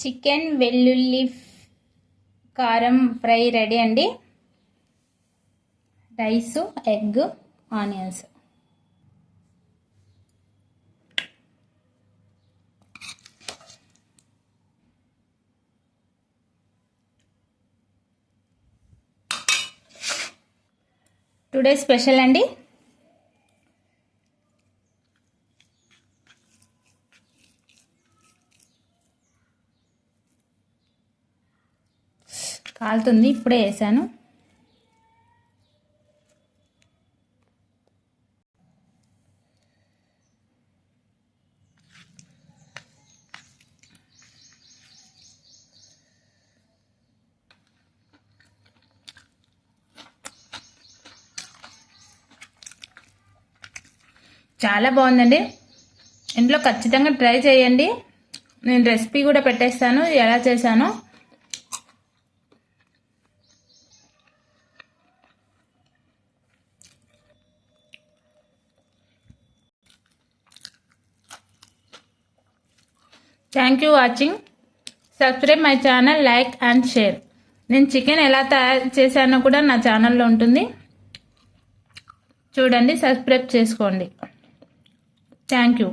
Chicken వెల్లుల్లి కారం fry ready అండి. Rice egg onions. Today special అండి. కాలుతుంది. ఇప్పుడే వేసాను. చాలా బాగుందండి. ఇంట్లో ఖచ్చితంగా ట్రై చేయండి. నేను రెసిపీ కూడా పెట్టేస్తాను. ఎలా చేశానో. Thank you watching subscribe my channel like and share నేను చికెన్ ఎలా తయారు చేశానో కూడా నా ఛానల్లో ఉంటుంది. చూడండి సబ్స్క్రైబ్ చేసుకోండి. Thank you